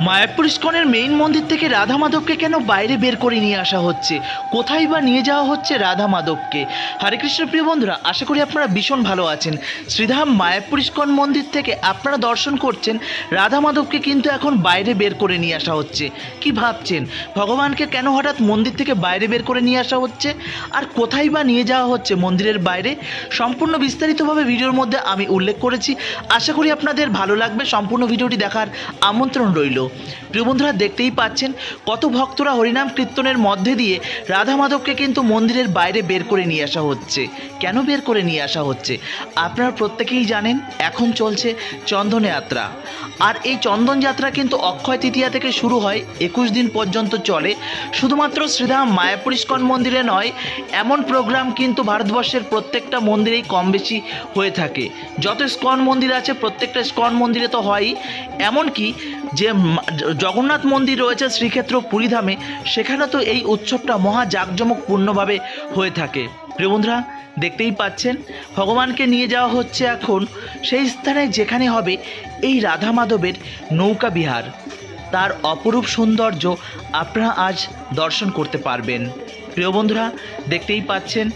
মায়াপুর ইস্কনের মেইন মন্দির থেকে রাধা মাধবকে কেন বাইরে বের করে নিয়ে আসা হচ্ছে? কোথায় বা নিয়ে যাওয়া হচ্ছে রাধা মাধবকে? হরে কৃষ্ণ প্রিয় বন্ধুরা, আশা করি আপনারা ভীষণ ভালো আছেন। শ্রীধাম মায়াপুর ইস্কন মন্দির থেকে আপনারা দর্শন করছেন, রাধা মাধবকে কিন্তু এখন বাইরে বের করে নিয়ে আসা হচ্ছে। কি ভাবছেন? ভগবানকে কেন হঠাৎ মন্দির থেকে বাইরে বের করে নিয়ে আসা হচ্ছে? আর কোথায় বা নিয়ে যাওয়া হচ্ছে মন্দিরের বাইরে? সম্পূর্ণ বিস্তারিতভাবে ভিডিওর মধ্যে আমি উল্লেখ করেছি। আশা করি আপনাদের ভালো লাগবে। সম্পূর্ণ ভিডিওটি দেখার আমন্ত্রণ রইল। প্রিয় বন্ধুরা, দেখতেই পাচ্ছেন কত ভক্তরা হরিনাম কীর্তনের মধ্যে দিয়ে রাধা মাধবকে কিন্তু মন্দিরের বাইরে বের করে নিয়ে আসা হচ্ছে। কেন বের করে নিয়ে আসা হচ্ছে? আপনারা প্রত্যেকেই জানেন, এখন চলছে চন্দন যাত্রা। আর এই চন্দন যাত্রা কিন্তু অক্ষয় তৃতীয়া থেকে শুরু হয়, একুশ দিন পর্যন্ত চলে। শুধুমাত্র শ্রীধাম মায়াপুর ইস্কন মন্দিরে নয়, এমন প্রোগ্রাম কিন্তু ভারতবর্ষের প্রত্যেকটা মন্দিরেই কম বেশি হয়ে থাকে। যত স্কন মন্দির আছে, প্রত্যেকটা স্কন মন্দিরে তো হয়ই। এমনকি যে জগন্নাথ মন্দির রয়েছে শ্রীক্ষেত্র পুরীধামে সেখানে তো এই উৎসবটা মহা জাঁকজমকপূর্ণভাবে হয়ে থাকে। প্রিয় বন্ধুরা, দেখতেই পাচ্ছেন, ভগবানকে নিয়ে যাওয়া হচ্ছে এখন সেই স্থানে যেখানে হবে এই রাধা মাধবের নৌকা বিহার। তার অপরূপ সৌন্দর্য আপনারা আজ দর্শন করতে পারবেন। প্রিয় বন্ধুরা, দেখতেই পাচ্ছেন,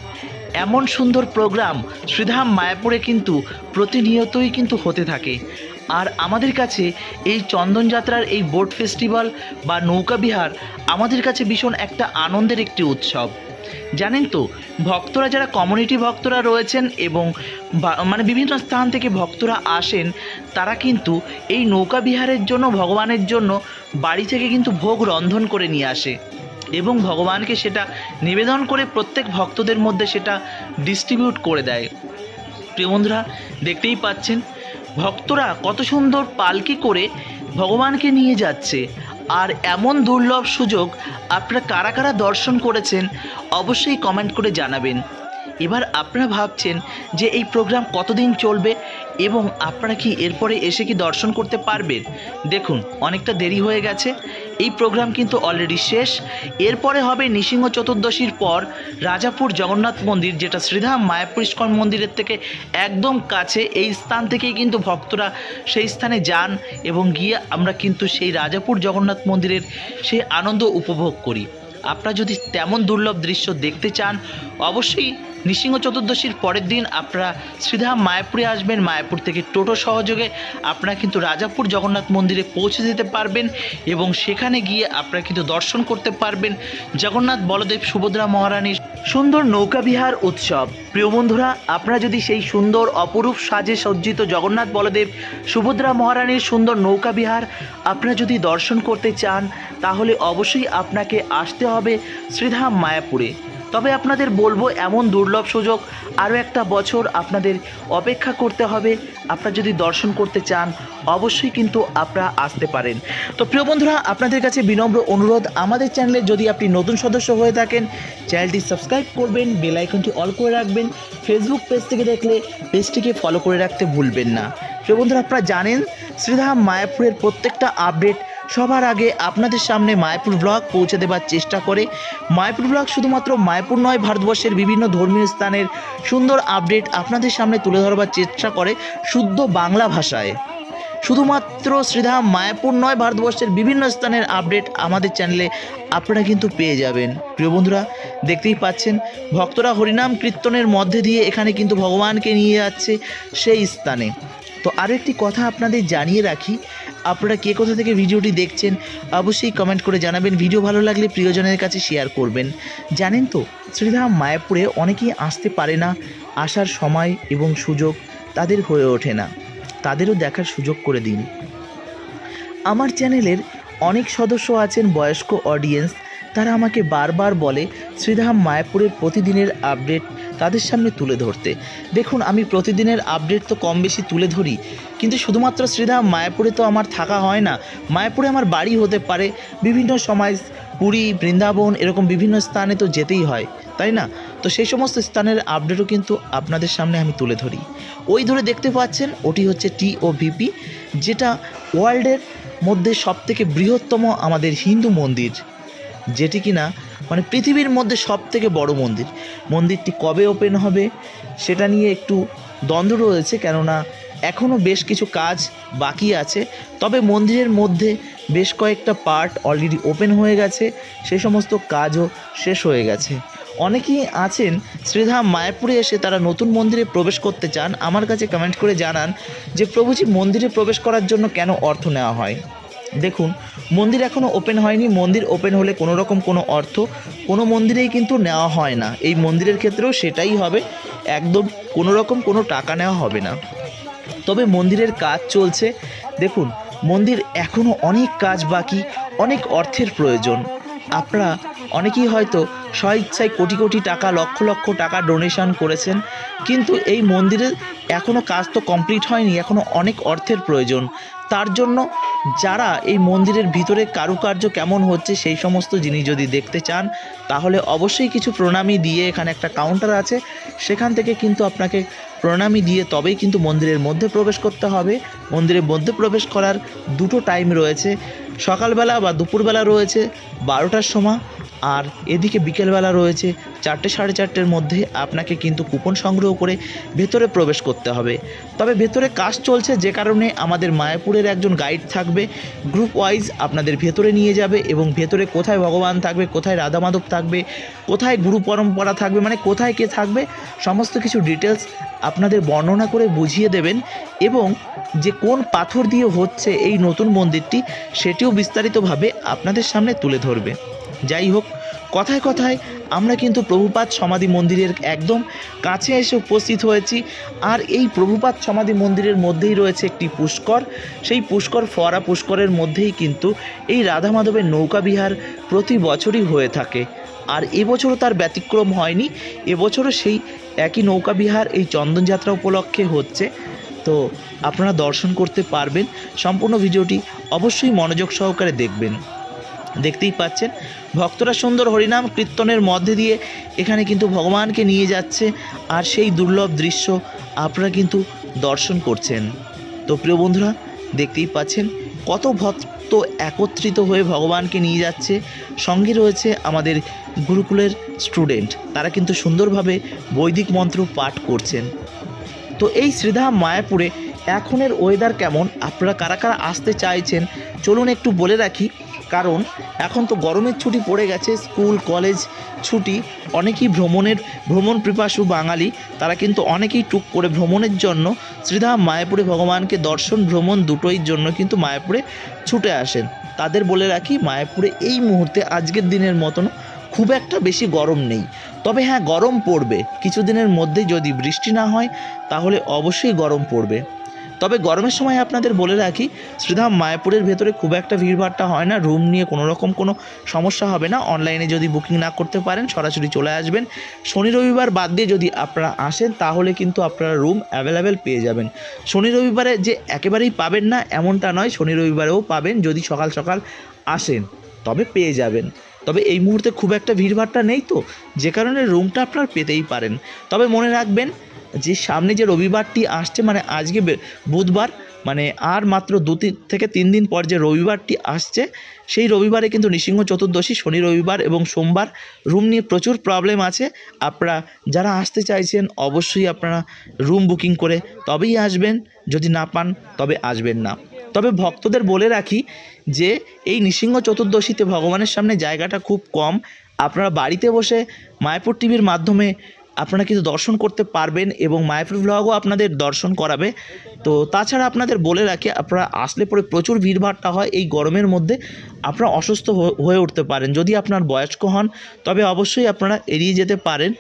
এমন সুন্দর প্রোগ্রাম শ্রীধাম মায়াপুরে কিন্তু প্রতিনিয়তই কিন্তু হতে থাকে। আর আমাদের কাছে এই চন্দনযাত্রার এই বোট ফেস্টিভ্যাল বা নৌকা বিহার আমাদের কাছে ভীষণ একটা আনন্দের একটি উৎসব। জানেন তো, ভক্তরা যারা কমিউনিটি ভক্তরা রয়েছেন এবং মানে বিভিন্ন স্থান থেকে ভক্তরা আসেন, তারা কিন্তু এই নৌকা বিহারের জন্য, ভগবানের জন্য বাড়ি থেকে কিন্তু ভোগ রন্ধন করে নিয়ে আসে এবং ভগবানকে সেটা নিবেদন করে প্রত্যেক ভক্তদের মধ্যে সেটা ডিস্ট্রিবিউট করে দেয়। প্রিয় বন্ধুরা, দেখতেই পাচ্ছেন ভক্তরা কত সুন্দর পালকি করে ভগবানকে নিয়ে যাচ্ছে। আর এমন দুর্লভ সুযোগ আপনারা কারা কারা দর্শন করেছেন অবশ্যই কমেন্ট করে জানাবেন। এবার আপনারা ভাবছেন যে এই প্রোগ্রাম কতদিন চলবে? এবং আপনারা কি এরপরে এসে কি দর্শন করতে পারবেন? দেখুন, অনেকটা দেরি হয়ে গেছে। এই প্রোগ্রাম কিন্তু অলরেডি শেষ। এরপরে হবে নৃসিংহ চতুর্দশীর পর রাজাপুর জগন্নাথ মন্দির, যেটা শ্রীধাম মায়াপুর মন্দিরের থেকে একদম কাছে। এই স্থান থেকেই কিন্তু ভক্তরা সেই স্থানে যান এবং গিয়ে আমরা কিন্তু সেই রাজাপুর জগন্নাথ মন্দিরের সেই আনন্দ উপভোগ করি। আপনারা যদি তেমন দুর্লভ দৃশ্য দেখতে চান, অবশ্যই নৃসিংহ চতুর্দশীর পরের দিন আপনারা শ্রীধাম মায়াপুরে আসবেন। মায়াপুর থেকে টোটো সহযোগে আপনারা কিন্তু রাজাপুর জগন্নাথ মন্দিরে পৌঁছে যেতে পারবেন এবং সেখানে গিয়ে আপনারা কিন্তু দর্শন করতে পারবেন। জগন্নাথ বলদেব সুভদ্রা মহারানীর সুন্দর নৌকাবিহার উৎসব। প্রিয় বন্ধুরা, আপনারা যদি সেই সুন্দর, অপরূপ সাজে সজ্জিত জগন্নাথ বলদেব সুভদ্রা মহারানীর সুন্দর নৌকাবিহার আপনারা যদি দর্শন করতে চান, তাহলে অবশ্যই আপনাকে আসতে হবে শ্রীধাম মায়াপুরে। তবে আপনাদের বলব, এমন দুর্লভ সুযোগ আরও একটা বছর আপনাদের অপেক্ষা করতে হবে। আপনারা যদি দর্শন করতে চান, অবশ্যই কিন্তু আপনারা আসতে পারেন। তো প্রিয় বন্ধুরা, আপনাদের কাছে বিনম্র অনুরোধ, আমাদের চ্যানেলে যদি আপনি নতুন সদস্য হয়ে থাকেন, চ্যানেলটি সাবস্ক্রাইব করবেন, বেল আইকনটি অল করে রাখবেন। ফেসবুক পেজ থেকে দেখলে পেজটিকে ফলো করে রাখতে ভুলবেন না। প্রিয় বন্ধুরা, আপনারা জানেন, শ্রীধাম মায়াপুরের প্রত্যেকটা আপডেট সবার আগে আপনাদের সামনে মায়াপুর ব্লগ পৌঁছে দেওয়ার চেষ্টা করে। মায়াপুর ব্লগ শুধুমাত্র মায়াপুর নয়, ভারতবর্ষের বিভিন্ন ধর্মীয় স্থানের সুন্দর আপডেট আপনাদের সামনে তুলে ধরবার চেষ্টা করে শুদ্ধ বাংলা ভাষায়। শুধুমাত্র শ্রীধাম মায়াপুর নয়, ভারতবর্ষের বিভিন্ন স্থানের আপডেট আমাদের চ্যানেলে আপনারা কিন্তু পেয়ে যাবেন। প্রিয় বন্ধুরা, দেখতেই পাচ্ছেন, ভক্তরা হরিনাম কীর্তনের মধ্যে দিয়ে এখানে কিন্তু ভগবানকে নিয়ে যাচ্ছে সেই স্থানে। তো আরও একটি কথা আপনাদের জানিয়ে রাখি আপনারা কে কোথা থেকে ভিডিওটি দেখছেন, অবশ্যই কমেন্ট করে জানাবেন। ভিডিও ভালো লাগলে প্রিয়জনের কাছে শেয়ার করবেন। জানেন তো, শ্রীধাম মায়াপুরে অনেকেই আসতে পারে না, আসার সময় এবং সুযোগ তাদের হয়ে ওঠে না। তাদেরও দেখার সুযোগ করে দিন। আমার চ্যানেলের অনেক সদস্য আছেন বয়স্ক অডিয়েন্স তারা আমাকে বারবার বলে, শ্রীধাম মায়াপুরের প্রতিদিনের আপডেট তাদের সামনে তুলে ধরতে। দেখুন, আমি প্রতিদিনের আপডেট তো কম বেশি তুলে ধরি, কিন্তু শুধুমাত্র শ্রীধাম মায়াপুরে তো আমার থাকা হয় না। মায়াপুরে আমার বাড়ি হতে পারে, বিভিন্ন সময় পুরী, বৃন্দাবন, এরকম বিভিন্ন স্থানে তো যেতেই হয়, তাই না? তো সেই সমস্ত স্থানের আপডেটও কিন্তু আপনাদের সামনে আমি তুলে ধরি। ওই ধরে দেখতে পাচ্ছেন, ওটি হচ্ছে টি ও ভিপি যেটা ওয়ার্ল্ডের মধ্যে সবথেকে বৃহত্তম আমাদের হিন্দু মন্দির। যেটি কিনা মানে পৃথিবীর মধ্যে সব থেকে বড় মন্দির। মন্দিরটি কবে ওপেন হবে সেটা নিয়ে একটু দ্বন্দ্ব রয়েছে, কেননা এখনও বেশ কিছু কাজ বাকি আছে। তবে মন্দিরের মধ্যে বেশ কয়েকটা পার্ট অলরেডি ওপেন হয়ে গেছে, সে সমস্ত কাজও শেষ হয়ে গেছে। অনেকেই আছেন শ্রীধাম মায়াপুরে এসে তারা নতুন মন্দিরে প্রবেশ করতে চান। আমার কাছে কমেন্ট করে জানান যে প্রভুজি মন্দিরে প্রবেশ করার জন্য কেন অর্থ নেওয়া হয়। দেখুন, মন্দির এখনও ওপেন হয়নি। মন্দির ওপেন হলে কোনো রকম কোনো অর্থ কোনো মন্দিরেই কিন্তু নেওয়া হয় না। এই মন্দিরের ক্ষেত্রেও সেটাই হবে। একদম কোনো রকম কোনো টাকা নেওয়া হবে না। তবে মন্দিরের কাজ চলছে। দেখুন, মন্দির এখনও অনেক কাজ বাকি, অনেক অর্থের প্রয়োজন। আপনারা অনেকেই হয়তো স্বইচ্ছায় কোটি কোটি টাকা, লক্ষ লক্ষ টাকা ডোনেশন করেছেন, কিন্তু এই মন্দিরের এখনও কাজ তো কমপ্লিট হয়নি এখনও অনেক অর্থের প্রয়োজন। তার জন্য যারা এই মন্দিরের ভিতরে কারুকার্য কেমন হচ্ছে সেই সমস্ত জিনিস যদি দেখতে চান, তাহলে অবশ্যই কিছু প্রণামী দিয়ে এখানে একটা কাউন্টার আছে। সেখান থেকে কিন্তু আপনাকে প্রণামী দিয়ে তবেই কিন্তু মন্দিরের মধ্যে প্রবেশ করতে হবে। মন্দিরের মধ্যে প্রবেশ করার দুটো টাইম রয়েছে। সকালবেলা বা দুপুরবেলা রয়েছে বারোটার সময়। আর এদিকে বিকেলবেলা রয়েছে চারটে সাড়ে চারটের মধ্যে আপনাকে কিন্তু কুপন সংগ্রহ করে ভেতরে প্রবেশ করতে হবে। তবে ভেতরে কাজ চলছে যে কারণে আমাদের মায়াপুরের একজন গাইড থাকবে, গ্রুপ ওয়াইজ আপনাদের ভেতরে নিয়ে যাবে এবং ভেতরে কোথায় ভগবান থাকবে, কোথায় রাধা মাধব থাকবে, কোথায় গুরু পরম্পরা থাকবে মানে কোথায় কে থাকবে, সমস্ত কিছু ডিটেলস আপনাদের বর্ণনা করে বুঝিয়ে দেবেন এবং যে কোন পাথর দিয়ে হচ্ছে এই নতুন মন্দিরটি সেটিও বিস্তারিতভাবে আপনাদের সামনে তুলে ধরবে। যাই হোক, কথায় কথায় আমরা কিন্তু প্রভুপাত সমাধি মন্দিরের একদম কাছে এসে উপস্থিত হয়েছি। আর এই প্রভুপাত সমাধি মন্দিরের মধ্যেই রয়েছে একটি পুষ্কর। সেই পুষ্কর ফোয়ারা পুষ্করের মধ্যেই কিন্তু এই রাধা মাধবের নৌকা বিহার প্রতি বছরই হয়ে থাকে। আর এবছরও তার ব্যতিক্রম হয়নি। এবছরও সেই একই নৌকা বিহার, এই চন্দনযাত্রা উপলক্ষে হচ্ছে। তো আপনারা দর্শন করতে পারবেন। সম্পূর্ণ ভিডিওটি অবশ্যই মনোযোগ সহকারে দেখবেন। দেখতেই পাচ্ছেন। ভক্তরা সুন্দর হরিনাম কীর্তনের মধ্যে দিয়ে এখানে কিন্তু ভগবানকে নিয়ে যাচ্ছে। আর সেই দুর্লভ দৃশ্য আপনারা কিন্তু দর্শন করছেন। তো প্রিয় বন্ধুরা, দেখতেই পাচ্ছেন কত ভক্ত একত্রিত হয়ে ভগবানকে নিয়ে যাচ্ছে। সঙ্গে রয়েছে আমাদের গুরুকুলের স্টুডেন্ট, তারা কিন্তু সুন্দরভাবে বৈদিক মন্ত্র পাঠ করছেন। তো এই শ্রীধাম মায়াপুরে এখনের ওয়েদার কেমন? আপনারা কারা কারা আসতে চাইছেন? চলুন একটু বলে রাখি, কারণ এখন তো গরমের ছুটি পড়ে গেছে, স্কুল, কলেজ ছুটি, অনেকেই ভ্রমণের, ভ্রমণ পিপাসু বাঙালি, তারা কিন্তু অনেকেই টুক করে ভ্রমণের জন্য শ্রীধাম মায়াপুরে ভগবানকে দর্শন, ভ্রমণ দুটোই জন্য কিন্তু মায়াপুরে ছুটে আসেন। তাদের বলে রাখি, মায়াপুরে এই মুহূর্তে আজকের দিনের মতন খুব একটা বেশি গরম নেই। তবে হ্যাঁ গরম পড়বে। কিছুদিনের মধ্যে যদি বৃষ্টি না হয়, তাহলে অবশ্যই গরম পড়বে। তবে গরমের সময় আপনাদের বলে রাখি, শ্রীধাম মায়াপুরের ভেতরে খুব একটা ভিড়ভাড়টা হয় না রুম নিয়ে কোনো রকম কোনো সমস্যা হবে না। অনলাইনে যদি বুকিং না করতে পারেন, সরাসরি চলে আসবেন। শনি রবিবার বাদ দিয়ে যদি আপনারা আসেন, তাহলে কিন্তু আপনারা রুম অ্যাভেলেবেল পেয়ে যাবেন। শনি রবিবারে যে একেবারেই পাবেন না, এমনটা নয়, শনি রবিবারেও পাবেন যদি সকাল সকাল আসেন, তবে পেয়ে যাবেন। তবে এই মুহূর্তে খুব একটা ভিড়ভাড়টা নেই তো, যে কারণে রুমটা আপনার পেতেই পারেন। তবে মনে রাখবেন যে সামনে যে রবিবারটি আসছে মানে আজকে বুধবার মানে আর মাত্র দু তিন থেকে তিন দিন পর যে রবিবারটি আসছে, সেই রবিবারে কিন্তু নৃসিংহ চতুর্দশী, শনি রবিবার এবং সোমবার রুম নিয়ে প্রচুর প্রবলেম আছে। আপনারা যারা আসতে চাইছেন, অবশ্যই আপনারা রুম বুকিং করে তবেই আসবেন। যদি না পান, তবে আসবেন না। তবে ভক্তদের বলে রাখি যে, এই নৃসিংহ চতুর্দশীতে ভগবানের সামনে জায়গাটা খুব কম। আপনারা বাড়িতে বসে মায়াপুর টিভির মাধ্যমে আপনারা কিন্তু দর্শন করতে পারবেন এবং মায়াপুর ব্লগও আপনাদের দর্শন করাবে। তো তাছাড়া আপনাদের বলে রাখি, আপনারা আসলে পরে প্রচুর ভিড়ভাড়টা হয়, এই গরমের মধ্যে আপনারা অসুস্থ হয়ে- উঠতে পারেন। যদি আপনার বয়স্ক হন, তবে অবশ্যই আপনারা এড়িয়ে যেতে পারেন।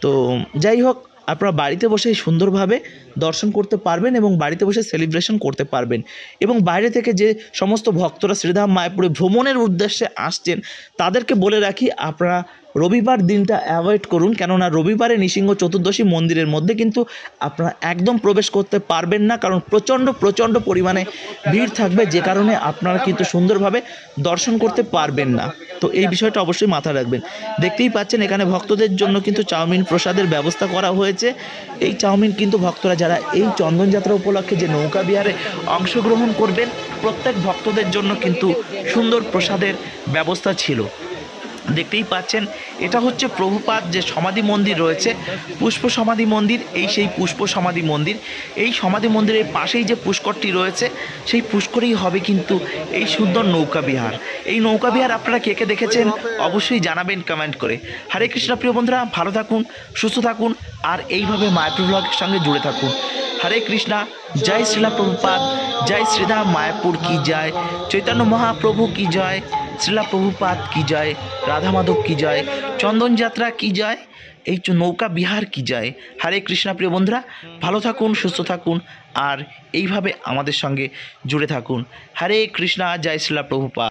তো যাই হোক, আপনারা বাড়িতে বসেই সুন্দরভাবে দর্শন করতে পারবেন এবং বাড়িতে বসে সেলিব্রেশন করতে পারবেন। এবং বাইরে থেকে যে সমস্ত ভক্তরা শ্রীধাম মায়াপুরে ভ্রমণের উদ্দেশ্যে আসছেন, তাদেরকে বলে রাখি, আপনারা রবিবার দিনটা অ্যাভয়েড করুন। কেননা রবিবারে নৃসিংহ চতুর্দশী মন্দিরের মধ্যে কিন্তু আপনারা একদম প্রবেশ করতে পারবেন না। কারণ প্রচণ্ড প্রচণ্ড পরিমাণে ভিড় থাকবে। যে কারণে আপনারা কিন্তু সুন্দরভাবে দর্শন করতে পারবেন না। তো এই বিষয়টা অবশ্যই মাথায় রাখবেন। দেখতেই পাচ্ছেন, এখানে ভক্তদের জন্য কিন্তু চাউমিন প্রসাদের ব্যবস্থা করা হয়েছে। এই চাউমিন কিন্তু ভক্তরা যারা এই চন্দনযাত্রা উপলক্ষে যে নৌকা বিহারে অংশগ্রহণ করবেন, প্রত্যেক ভক্তদের জন্য কিন্তু সুন্দর প্রসাদের ব্যবস্থা ছিল। দেখতেই পাচ্ছেন, এটা হচ্ছে প্রভুপাদ যে সমাধি মন্দির রয়েছে, পুষ্প সমাধি মন্দির, এই সেই পুষ্প সমাধি মন্দির। এই সমাধি মন্দিরের পাশেই যে পুষ্করটি রয়েছে, সেই পুষ্করেই হবে কিন্তু এই সুন্দর নৌকা বিহার। এই নৌকা বিহার আপনারা কে কে দেখেছেন, অবশ্যই জানাবেন কমেন্ট করে। হরে কৃষ্ণ, প্রিয় বন্ধুরা, ভালো থাকুন, সুস্থ থাকুন, আর এইভাবে মায়াপুর ব্লগের সঙ্গে জুড়ে থাকুন। হরে কৃষ্ণা, জয় শ্রীলা প্রভুপাদ, জয় শ্রীধাম মায়াপুর কি জয়, চৈতন্য মহাপ্রভু কি জয় শ্রীলা প্রভুপাত কি যায় রাধা মাধব কি যায়, চন্দন যাত্রা কি যায়, এই নৌকা বিহার কি যায়। হরে কৃষ্ণা প্রিয় বন্ধুরা, ভালো থাকুন, সুস্থ থাকুন, আর এইভাবে আমাদের সঙ্গে জুড়ে থাকুন। হরে কৃষ্ণা, জয় শ্রীলা প্রভুপাদ।